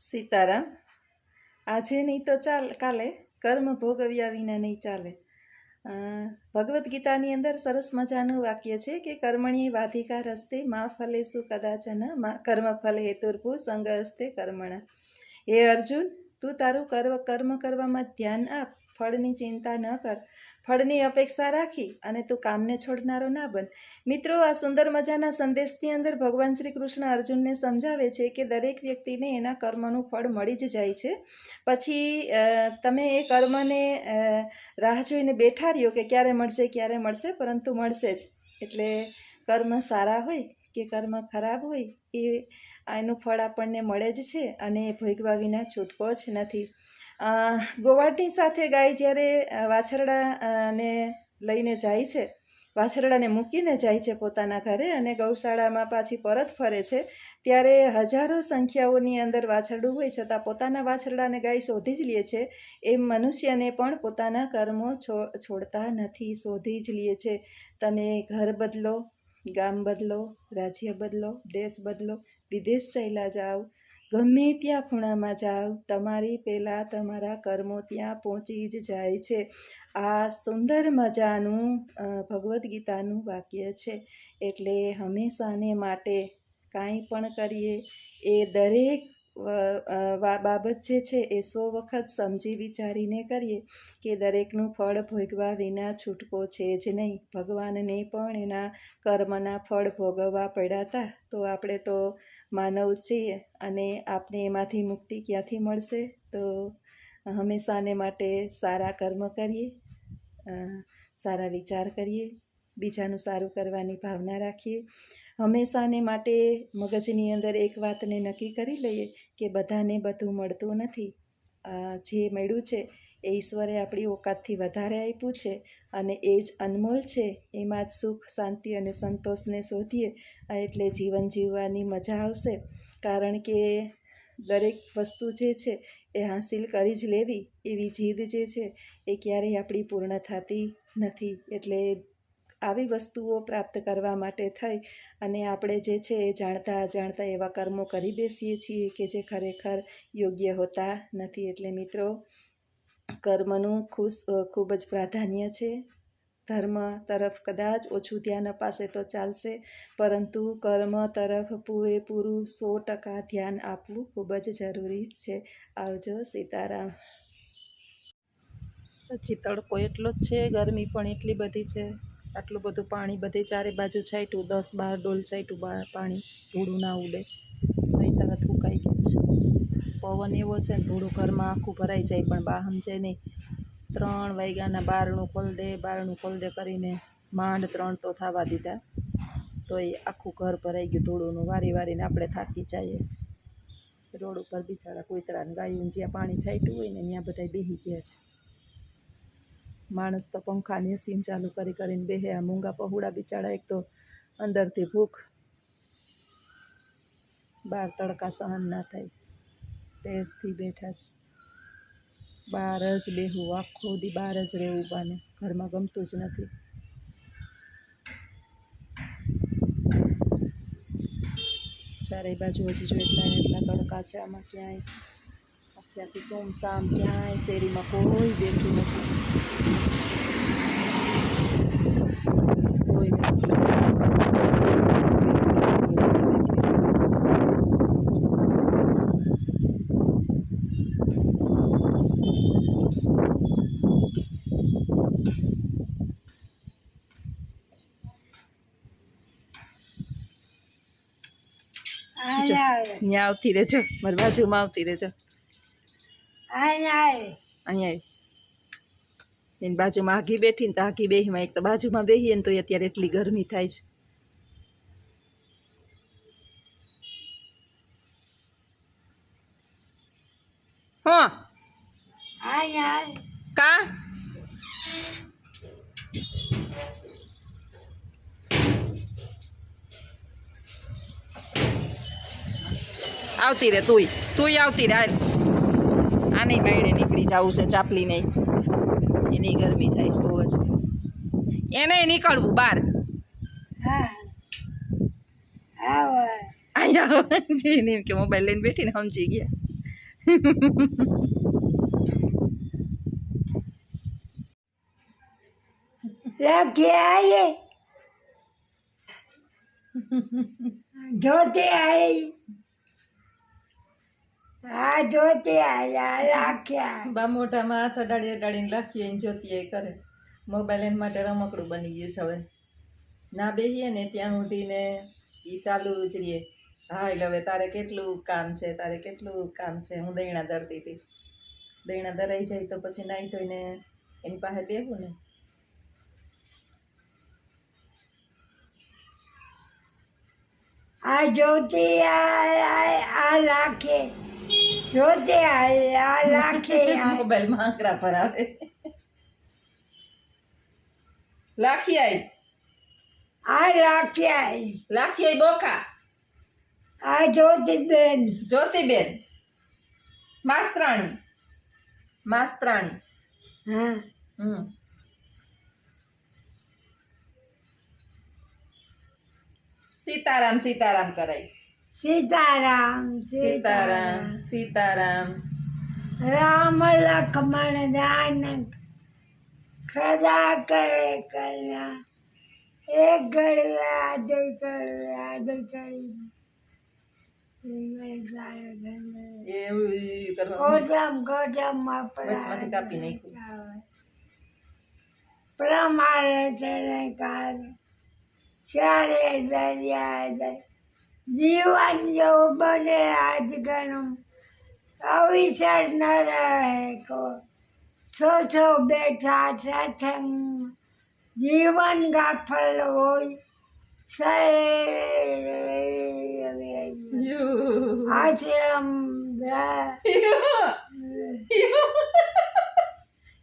સીતારામ, આજે નહીં તો ચાલ, કાલે કર્મ ભોગવ્યા વિના નહીં ચાલે. ભગવદ્ ગીતાની અંદર સરસ મજાનું વાક્ય છે કે કર્મણી વાધિકાર હસ્તે મા ફલે સુ કદાચન કર્મ ફલે હેતુર્ભુ સંગ હસ્તે કર્મણ. હે અર્જુન, તું તારું કર્મ કર્મ કરવામાં ધ્યાન આપ. ફળની ચિંતા ન કર. ફળની અપેક્ષા રાખી અને તું કામને છોડનારો ના બન. મિત્રો, આ સુંદર મજાના સંદેશની અંદર ભગવાન શ્રી કૃષ્ણ અર્જુનને સમજાવે છે કે દરેક વ્યક્તિને એના કર્મનું ફળ મળી જ જાય છે. પછી તમે એ કર્મને રાહ જોઈને બેઠા રહ્યો કે ક્યારે મળશે ક્યારે મળશે, પરંતુ મળશે જ. એટલે કર્મ સારા હોય કે કર્મ ખરાબ હોય, એ, એનું ફળ આપણને મળે જ છે અને ભોગવા વિના છૂટકો જ નથી. ગોવાળની સાથે ગાય જ્યારે વાછરડાને લઈને જાય છે, વાછરડાને મૂકીને જાય છે પોતાના ઘરે અને ગૌશાળામાં પાછી પરત ફરે છે, ત્યારે હજારો સંખ્યાઓની અંદર વાછરડું હોય છતાં પોતાના વાછરડાને ગાય શોધી જ લે છે, એમ મનુષ્યને પણ પોતાના કર્મો છોડતા નથી, શોધી જ લે છે. તમે ઘર બદલો, ગામ બદલો, રાજ્ય બદલો, દેશ બદલો, વિદેશ ચાલ્યા જાઓ ગમે ત્યાં ખૂણામાં જાઓ તમારી પહેલાં તમારા કર્મો ત્યાં પહોંચી જ જાય છે. આ સુંદર મજાનું ભગવદ્ ગીતાનું વાક્ય છે. એટલે હંમેશાને માટે કાંઈ પણ કરીએ, એ દરેક બાબત જે છે એ સો વખત સમજી વિચારીને કરીએ કે દરેકનું ફળ ભોગવા વિના છૂટકો છે જ નહીં. ભગવાનને પણ એના કર્મના ફળ ભોગવવા પડ્યા તો આપણે તો માનવ છીએ અને આપને એમાંથી મુક્તિ ક્યાંથી મળશે? તો હંમેશાને માટે સારા કર્મ કરીએ સારા વિચાર કરીએ, બીજાનું સારું કરવાની ભાવના રાખીએ. હંમેશાને માટે મગજની અંદર એક વાતને નક્કી કરી લઈએ કે બધાને બધું મળતું નથી. જે મળ્યું છે એ ઈશ્વરે આપણી ઓકાતથી વધારે આપ્યું છે અને એ જ અનમોલ છે. એમાં જ સુખ, શાંતિ અને સંતોષને શોધીએ. એટલે જીવન જીવવાની મજા આવશે. કારણ કે દરેક વસ્તુ જે છે એ હાંસિલ કરી જ લેવી. એવી જીદ જે છે એ ક્યારેય આપણી પૂર્ણ થતી નથી. એટલે આવી વસ્તુઓ પ્રાપ્ત કરવા માટે થઈ અને આપણે જે છે એ જાણતા અજાણતા એવા કર્મો કરી બેસીએ છીએ કે જે ખરેખર યોગ્ય હોતા નથી. એટલે મિત્રો, કર્મનું ખુશ ખૂબ જ પ્રાધાન્ય છે. ધર્મ તરફ કદાચ ઓછું ધ્યાન અપાશે તો ચાલશે, પરંતુ કર્મ તરફ પૂરેપૂરું સો ટકા ધ્યાન આપવું ખૂબ જ જરૂરી છે. આવજો સીતારામ. પછી તડકો એટલો જ છે, ગરમી પણ એટલી બધી છે. આટલું બધું પાણી બધે ચારે બાજુ છાંટ્યું, દસ બાર ડોલ છાંટ્યું બા પાણી ધૂળું ના ઉડે. અહીં તરત ઉકાઈ ગયું છે. પવન એવો છે ને ધૂળું ઘરમાં આખું ભરાઈ જાય, પણ બા સમજે નહીં. ત્રણ વાગ્યાના બારણું ખોલ દે બારણું ખોલ દે કરીને માંડ ત્રણ તો થવા દીધા. તો એ આખું ઘર ભરાઈ ગયું ધૂળુંનું. વારી વારીને આપણે થાકી જઈએ. રોડ ઉપર બિચારા કૂતરાને ગાયું જ્યાં પાણી છાંટ્યું હોય ને ત્યાં બધા બેસી ગયા છે. માણસ તો પંખાની એસીને ચાલુ કરી કરીને બેહે, આ મૂંગા પહોળા બિચારા એક તો અંદરથી ભૂખ. બહાર તડકા સહન ના થાય. ટેસ્ટથી બેઠા છે. બહાર જ બેહવું આખો દી બહાર જ રહેવું બાને. ઘરમાં ગમતું જ નથી. ચારેય બાજુ હજી જો એટલા એટલા તડકા છે આમાં ક્યાંય. આખી આખી સોમસામ ક્યાંય શેરીમાં કોઈ બેઠું નથી કોઈ નથી ત્યાં આવતી રહેજો મારી બાજુમાં આવતી રહેજો અહીંયા એની બાજુમાં આઘી બેઠી ને તો આઘી બેહીમાં એક તો બાજુમાં બેહીએ ને તો અત્યારે એટલી ગરમી થાય છે. હા. કા? આવતી રે તુંય. તુંય આવતી રે આની બાયણે નીકળી જવું છે ચાપલી નહીં એની ગરમી થાય છે બહુ જ. એને નીકળવું બહાર. એમ કે મોબાઈલ લઈને બેઠીને સમજી ગયા. લખી આવીએ જોતી આવી હા જોતી આ બા મોઢામાં હાથ અડાડી અડાડીને લખીએ ને એ કરે. મોબાઈલ એના માટે રમકડું બની ગયું છે હવે. ના બેહીએ ને ત્યાં સુધી ને એ ચાલુ જ રહીએ. હા એટલે હવે તારે કેટલું કામ છે તારે કેટલું કામ છે? હું દૈણા ધરતી હતી. દૈણા ધરાઈ જાય તો પછી નાહી ધોઈને એની પાસે બેહું ને. આ જોતી આ- આ લાખે જોતી આવી આ લાખે મોબાઈલમાં આંકડા પર આવે લાખી આઈ આ લાખી આઈ લાખી આઈ બોકા. આ જ્યોતિ બેન જ્યોતિબેન. માસ્ત્રાણી. માસ્ત્રાણી. હા. હમ. સીતારામ સીતારામ કરાય. સીતારામ સીતારામ સીતારામ. રામ લક્ષ્મણ જાનક સદા કરે કલ્યાણ. એક ઘડી આદય કરે આદય કરી. પ્રમાણે ચડે કાળ ચારે દરિયા દે જીવન જો બને આજ ગણું અવિસર ન રહે કો સો સો બેઠા સત્સંગ જીવન ગાફલ હોય સે યુ. આશ્રમ જા- યુ.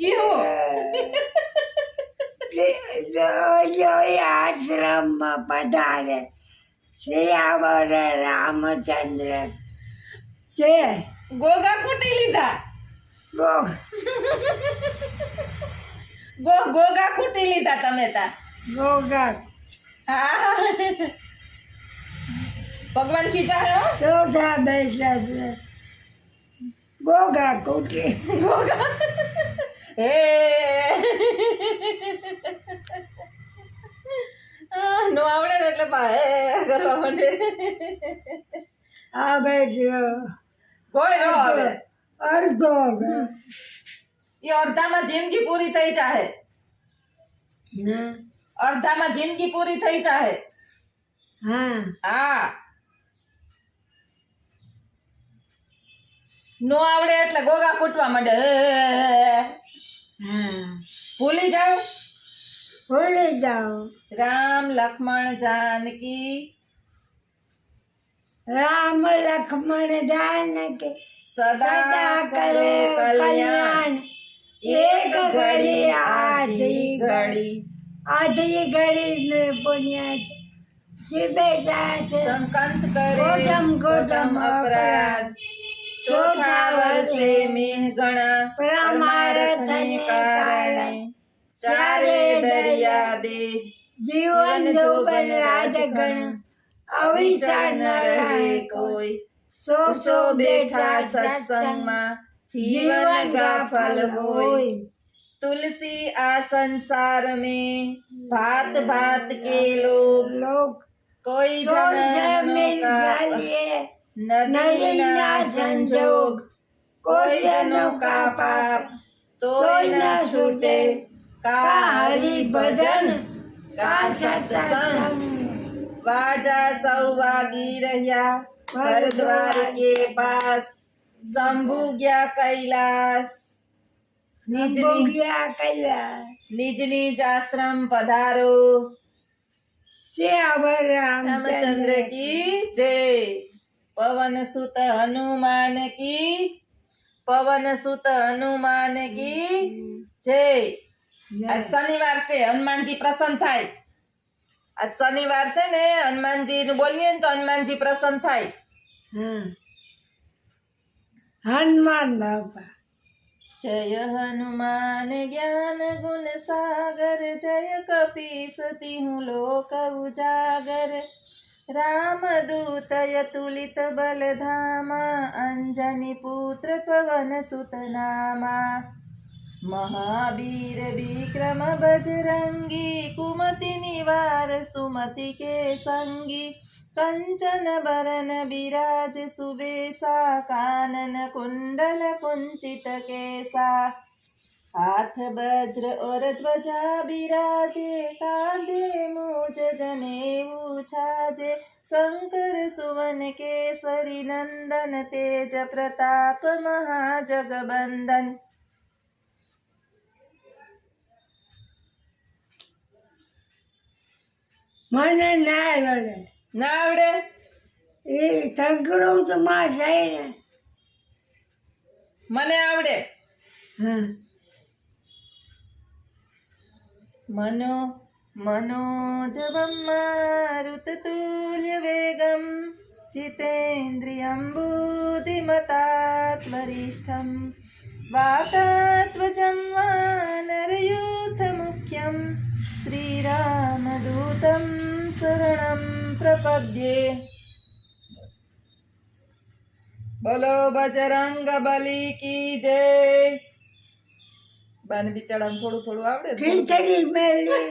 યુ. જોઈ આશ્રમમાં પધારે શ્રીયાવર રામચંદ્ર. છે ગોગા કૂટી લીધા. ગો- ગો ગોગા કૂટી લીધા તમે તા. ગોગા. હા. ભગવાન ખીચા હે ચોથા બેઠા છે. ગોગા કુટી. ગોગા. હે. નો આવડે એટલે પા કરવા માંડે. આ બેઠ્યો કોઈ રો હવે અડધો એ અડધામાં જિંદગી પૂરી થઈ જાહે. અડધામાં જિંદગી પૂરી થઈ જાહે. હા. હા. નો આવડે એટલે ગોગા ફૂટવા માંડે. હે. ભૂલી જાઓ ભૂલી જાઓ રામ લક્ષ્મણ જાનકી. રામ લક્ષ્મણ જાનકી. સદા કરે કલ્યાણ. એક ઘડી આધી ઘડી. આધી ઘડી ને પુણ્ય બેટા છે. સંકંત કરે ગોટમ ગોટમ અપરાધ. ચોથા વર્ષે મેઘ ગણા પરમાર્થને કારણે. ચારે દરિયા દે જીવન જોબન રાજગણ અવિચાર ન રહે કોઈ સો સો બેઠા સત્સંગમાં જીવન ગાફલ હોય तुलसी आ संसार में भात भात के लोग લોક कोई ચોર जन्म જમીન का ચાલીએ नदी ना संजोग कोई जनों का पाप तो न छूटे का भजन का सत्संग सौभागी रहिया हरिद्वार के पास शंभु गया कैलाश निज निज निज निज आश्रम पधारो। श्यावर रामचंद्र की जय। पवन सुत हनुमान की पवन सुत हनुमान की जय। આજ શનિવાર છે હનુમાનજી પ્રસન્ન થાય. આજ શનિવાર છે ને હનુમાનજી નું બોલીએ ને તો હનુમાનજી પ્રસન્ન થાય. હનુમાન બાપા. જય હનુમાન જ્ઞાન ગુણ સાગર જય કપીસતી હું લોક ઉજાગર. રામદૂતય તુલિત બલધામા અંજની પુત્ર પવન સુતનામા. મહાવીર વિક્રમ બજરંગી, કુમતિ નિવાર સુમતિ કે સંગી કંચન બરન બિરાજ સુબેસા કાનન કુંડલ કુંચિત કેસા. હાથ વજ્ર ઓર ધ્વજા બિરાજે, કાંધે મુજ જનેવું છાજે શંકર સુવન કેસરી નંદન તેજ પ્રતાપ મહાજગબંદન મને ના આવડે ના આવડે એ સંકળું તો માં જાય ને મને આવડે હા મનો मनोजवं मारुततुल्यवेगं जितेन्द्रियं बुद्धिमतात्वरिष्ठं वातात्वजं वानरयूथमुख्यं श्रीरामदूतं शरणं प्रपद्ये બોલો બજરંગ બલી કી જય બાને બિચારાને થોડું થોડું આવડે ને. ખીચડી મેળી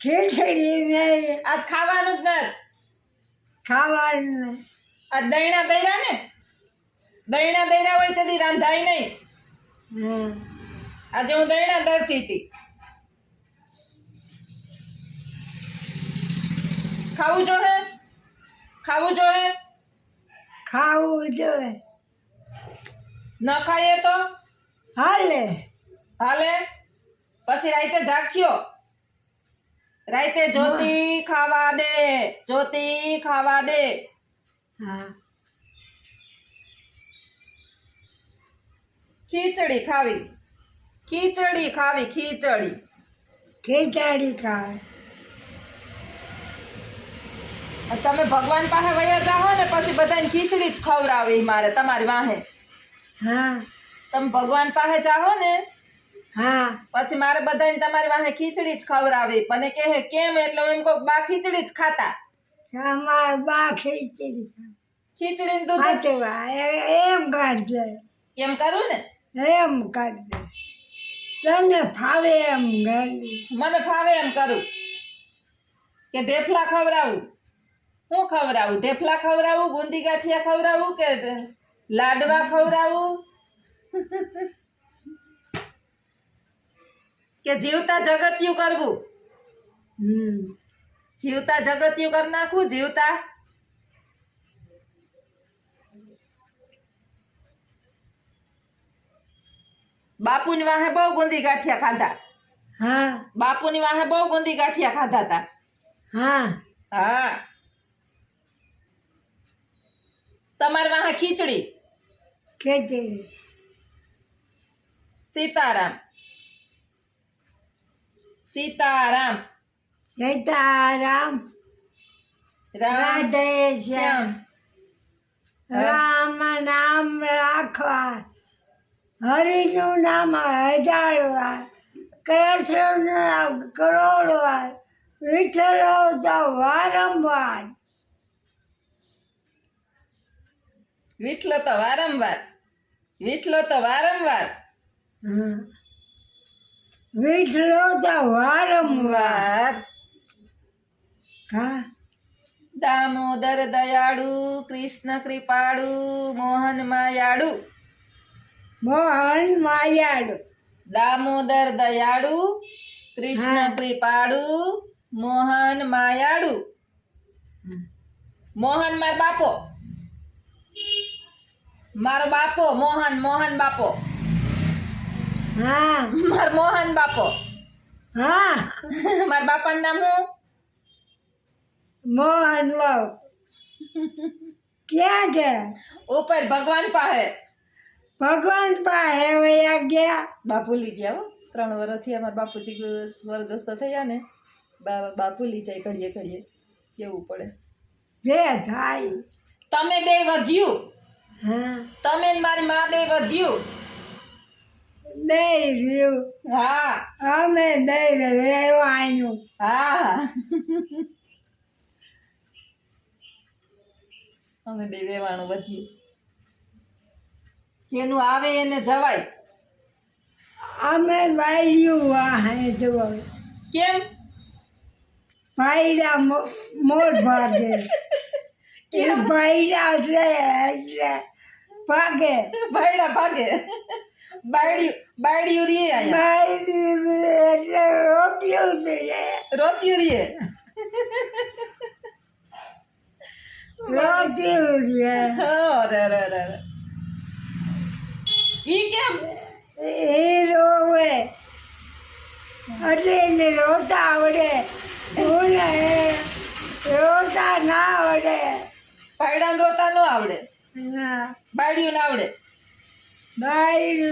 ખીચડી મેળી આજ ખાવાનું જ નથી ખાવાનું આ દૈણા દૈરા ને દૈણા દૈરા હોય તેથી રાંધાય નહીં હમ. આજે હું દૈણા દરતી હતી ખાવું જોઈએ ખાવું જોઈએ ખાવું જોઈએ ન ખાઈએ તો? હાલે. હાલે? પછી રાતે જાગ્યો રાતે જ્યોતિ ખાવા દે જ્યોતિ ખાવા દે. હા. ખીચડી ખાવી. ખીચડી ખાવી ખીચડી. ખીચડી અને તમે ભગવાન પાસે વયા જાઓ ને પછી બધાને ખીચડી જ ખવડાવી મારે તમારી વાહે. હા. તમે ભગવાન પાસે જાઓ ને હા. પછી મારે બધાને તમારી વાહે ખીચડી જ ખવડાવી. મને કહે કેમ? એટલે એમ કહું બા ખીચડી જ ખાતા. અમાર બા ખીચડી ખીચડી ને દૂધ એમ કાઢજે. એમ કરું ને? એમ કાઢજે. તને ફાવે એમ મને ફાવે એમ કરું. કે ઢેફલા ખવડાવું. હું ખવડાવું? ઢેફલા ખવડાવું? ગુંદી ગાંઠિયા ખવડાવું કે લાડવા ખવડાવું? કે જીવતા જગત્યું કરવું? હમ. જીવતા જગત્યું કરી નાખવું? જીવતા? બાપુની વાહે બહુ ગુંદી ગાંઠિયા ખાધા. હા. બાપુની વાહે બહુ ગુંદી ગાંઠિયા ખાધા હતા. હા. હા. તમારી વાહે ખીચડી? ખીચડી. સીતારામ. સીતારામ. સીતારામ. રામ રાધે શ્યામ. રામ. નામ રાખવા. હરિનું નામ હજાર વાર કૃષ્ણનું નામ કરોડ વાર વિઠ્ઠલો તો વારંવાર. વિઠલો તો વારંવાર વિઠલો તો વારંવાર હમ. તો વારંવાર હા દામોદર દયાળુ કૃષ્ણ કૃપાળુ મોહન માયાળુ મોહન માયાળુ દામોદર દયાળુ કૃષ્ણ. કૃપાળુ મોહન માયાળુ મોહન માર બાપો મારો બાપો મોહન મોહન બાપો. હા. માર મોહન બાપો. હા. મારા બાપાનું નામ હું? મોહન લવ ક્યાં ગયા? ઉપર ભગવાન પાસે. ભગવાન પાસે વયા ગયા. બા ભૂલી ગયા હો. ત્રણ વર્ષથી અમારા બાપુજી સ્વર્ગસ્થ થયા ને. બા બા ભૂલી જાય ઘડીએ ઘડીએ. કેવું પડે? જે થાય. તમે બે વધ્યું. તમે મારી મા બે વધ્યું. દઈ રહ્યું. હા. અમે દઈ રહ્યો આવ્યું હા અમે બે રહેવાનું વધ્યું. જેનું આવે એને જવાય. અમે વાયું વાહે જો કેમ? ભાઈડા મોર ભાગે. કે ભાઈડા એટલે એટલે ભાગે. ભાઈડા ભાગે. બાયડિયું બાયડિયું રીએ એટલે રોક્યું છે રોત્યું રીએ. રોતિયું છે અરે અરે અરે ઈ કેમ? એ રોવે. એટલે એને રોતા આવડે. ઓને રોતા ના આવડે. ભાઈડાને રોતા ન આવડે. ના. બાયડિયું ના આવડે? ભાઈ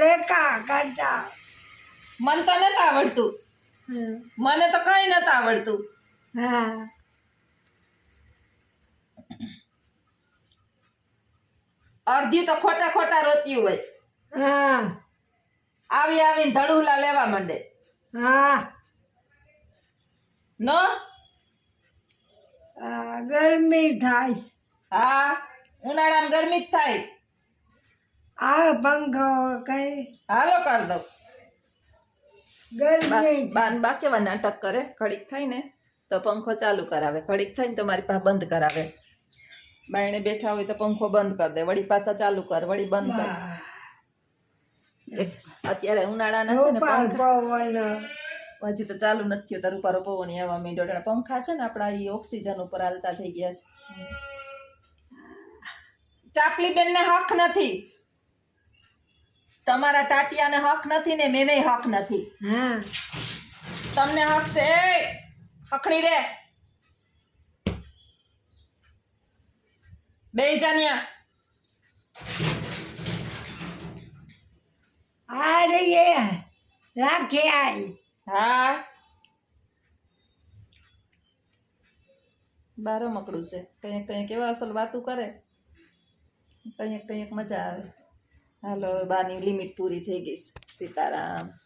લેખા કરતા મન તો નતા આવડતું. મને તો કઈ નતા આવડતું. હા. અડધી તો ખોટા ખોટા રોતી હોય. હા. આવી આવીને ધડુલા લેવા માંડે. હા. નો? ગરમી થાય. હા. ઉનાળામાં ગરમી જ થાય. આ ભંગ કઈ હાલો કર દઉં. બાન બા કેવા નાટક કરે? ઘડીક થાય ને તો પંખો ચાલુ કરાવે. ઘડીક થાય ને તો મારી પાસે બંધ કરાવે. બાયણે બેઠા હોય તો પંખો બંધ કરી દે. વળી પાછા ચાલુ કર વળી બંધ કર. અત્યારે ઉનાળાના છે ને પંખા. હજી તો ચાલુ નથી તારું પારો પવન આવવા માંડ્યો પંખા છે ને આપણા એ ઓક્સિજન ઉપર હાલતા થઈ ગયા છે. ચાપલી બેનને હક નથી. તમારા ટાટિયાને હક નથી ને મેને હક નથી. હા. તમને હક છે? એ હકડી રે બે જાન્યા. આ રહીએ. રાખે આઈ. હા. બારો મકડું છે. કંઈ કઈ કેવા અસલ વાતું કરે? કંઈક કંઈક મજા આવે. હાલો બાની લિમિટ પૂરી થઈ ગઈ સીતારામ.